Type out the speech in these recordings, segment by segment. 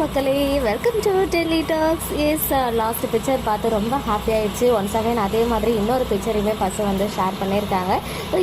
மக்களே welcome to Delhi talks as last picture பார்த்து ரொம்ப ஹாப்பி ஆயிடுச்சு. ஒன்ஸ் அகைன் அதே மாதிரி இன்னொரு பிக்சரையுமே பசு வந்து ஷேர் பண்ணியிருக்காங்க.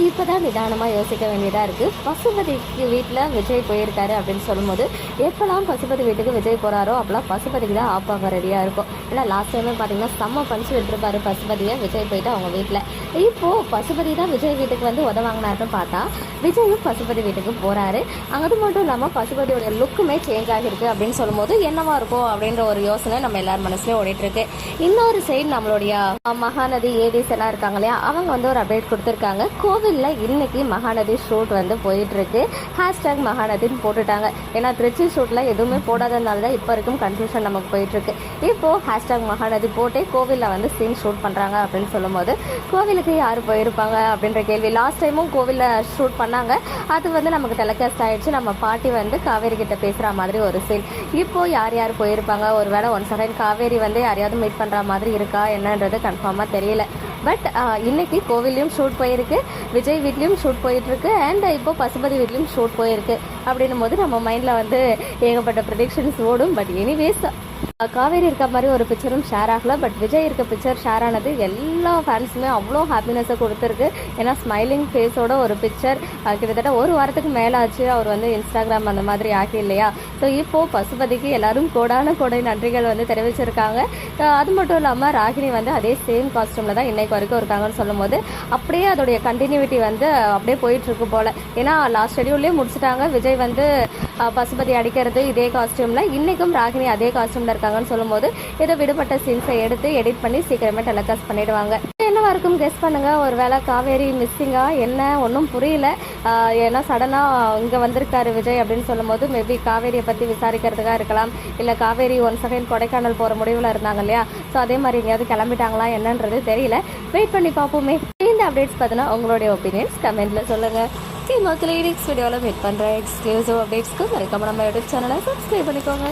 இப்போ தான் நிதானமாக யோசிக்க வேண்டியதாக இருக்குது பசுபதிக்கு வீட்டில் விஜய் போயிருக்காரு அப்படின்னு சொல்லும்போது எப்போல்லாம் பசுபதி வீட்டுக்கு விஜய் போகிறாரோ அப்போலாம் பசுபதிக்கு தான் ஆப்பாங்க ரெடியாக இருக்கும். ஏன்னா லாஸ்ட் டைமே பார்த்தீங்கன்னா செம்ம பஞ்சு விட்டுருப்பாரு பசுபதியை விஜய் போயிட்டு அவங்க வீட்டில் இப்போது பசுபதி தான் விஜய் வீட்டுக்கு வந்து உதவாங்கினாருன்னு பார்த்தா விஜயும் பசுபதி வீட்டுக்கு போகிறாரு அது மட்டும் இல்லாமல் பசுபதியோட லுக்குமே சேஞ்ச் ஆகிருக்கு அப்படின்னு சொல்லும்போது என்னவா இருக்கும் அப்படின்ற ஒரு யோசனை நம்ம எல்லார் மனசுலயும் ஓடிட்டு இருக்கு இன்னொரு சைடு நம்மளுடைய மகாநதி ஏடிஸ் எல்லாம் இருக்காங்க இல்லையா? அவங்க வந்து ஒரு அப்டேட் கொடுத்துருக்காங்க. கோவில்ல இன்னைக்கு மகாநதி ஷூட் வந்து போயிட்டு இருக்கு ஹேஷ்டாக் மகாநதின்னு போட்டுட்டாங்க. ஏன்னா திருச்சி ஷூட்ல எதுவுமே போடாததுனால தான் இப்போ வரைக்கும் கன்ஃபியூஷன் நமக்கு போயிட்டு இருக்கு இப்போ ஹேஷ்டாக் மகாநதி போட்டே கோவில்ல வந்து சீன் ஷூட் பண்றாங்க அப்படின்னு சொல்லும்போது கோவிலுக்கு யார் போயிருப்பாங்க அப்படின்ற கேள்வி. லாஸ்ட் டைமும் கோவில்ல ஷூட் பண்ணாங்க. அது வந்து நமக்கு டெலிகாஸ்ட் ஆயிடுச்சு. நம்ம பாட்டி வந்து காவேரி கிட்ட பேசுற மாதிரி ஒரு சீன் இப்போ யார் யார் போயிருப்பாங்க? ஒரு வேளை ஒன் செகண்ட் காவேரி வந்து யாரையாவது மீட் பண்ணுற மாதிரி இருக்கா? என்னன்றது கன்ஃபார்மாக தெரியல. பட் இன்னைக்கு கோவில்லையும் ஷூட் போயிருக்கு விஜய் வீட்லேயும் ஷூட் போயிட்டுருக்கு அண்ட் இப்போ பசுபதி வீட்லேயும் ஷூட் போயிருக்கு. அப்படின்னும் போது நம்ம மைண்டில் வந்து ஏகப்பட்ட ப்ரிடிக்ஷன்ஸ் ஓடும். பட் எனிவேஸ் காவேரி இருக்க மாதிரி ஒரு பிக்சரும் ஷேர் ஆகல பட் விஜய் இருக்க பிக்சர் ஷேர் ஆனது எல்லா ஃபேன்ஸுமே அவ்வளோ ஹாப்பினஸை கொடுத்துருக்கு. ஏன்னா ஸ்மைலிங் ஃபேஸோட ஒரு பிக்சர் கிட்டத்தட்ட ஒரு வாரத்துக்கு மேலே ஆச்சு அவர் வந்து இன்ஸ்டாகிராம் அந்த மாதிரி ஆகி இல்லையா? ஸோ இப்போது பசுபதிக்கு எல்லாரும் கோடான கோடை நன்றிகள் வந்து தெரிவிச்சிருக்காங்க. அது மட்டும் இல்லாமல் ராகினி வந்து அதே சேம் காஸ்டியூமில் தான் இன்னைக்கு வரைக்கும் இருக்காங்கன்னு சொல்லும்போது அப்படியே அதோடைய கண்டினியூட்டி வந்து அப்படியே போயிட்டுருக்கு போல். ஏன்னா லாஸ்ட் ஷெடியூல்லே முடிச்சிட்டாங்க. விஜய் வந்து பசுபதி அடிக்கிறது இதே காஸ்ட்யூமில் இன்றைக்கும் ராகினி அதே காஸ்டியூம்ல இருக்காங்கன்னு சொல்லும்போது ஏதோ விடுபட்ட சீன்ஸை எடுத்து எடிட் பண்ணி சீக்கிரமே டெலிகாஸ்ட் பண்ணிடுவாங்க. என்னவா இருக்கும் கெஸ் பண்ணுங்க. ஒருவேளை காவேரி மிஸ்ஸிங்கா என்ன? ஒன்றும் புரியல. ஏன்னா சடனாக இங்கே வந்திருக்காரு விஜய் அப்படின்னு சொல்லும்போது மேபி காவேரியை பற்றி விசாரிக்கிறதுக்காக இருக்கலாம். இல்லை காவேரி ஒன் செகண்ட் கொடைக்கானல் போகிற முடிவில் இருந்தாங்க இல்லையா? ஸோ அதே மாதிரி எங்கேயாவது கிளம்பிட்டாங்களா என்னன்றது தெரியல. வெயிட் பண்ணி பார்ப்போமே. இந்த அப்டேட்ஸ் பார்த்தீங்கன்னா உங்களுடைய ஒப்பீனியன்ஸ் கமெண்ட்ல சொல்லுங்க. மக்களே நெக்ஸ்ட் வீடியோவில் மீட் பண்ணுறேன் எக்ஸ்க்ளூசிவ் அப்டேட்ஸ்க்கு மறக்காம நம்ம யூடியூப் சேனலை சப்ஸ்கிரைப் பண்ணிக்கோங்க.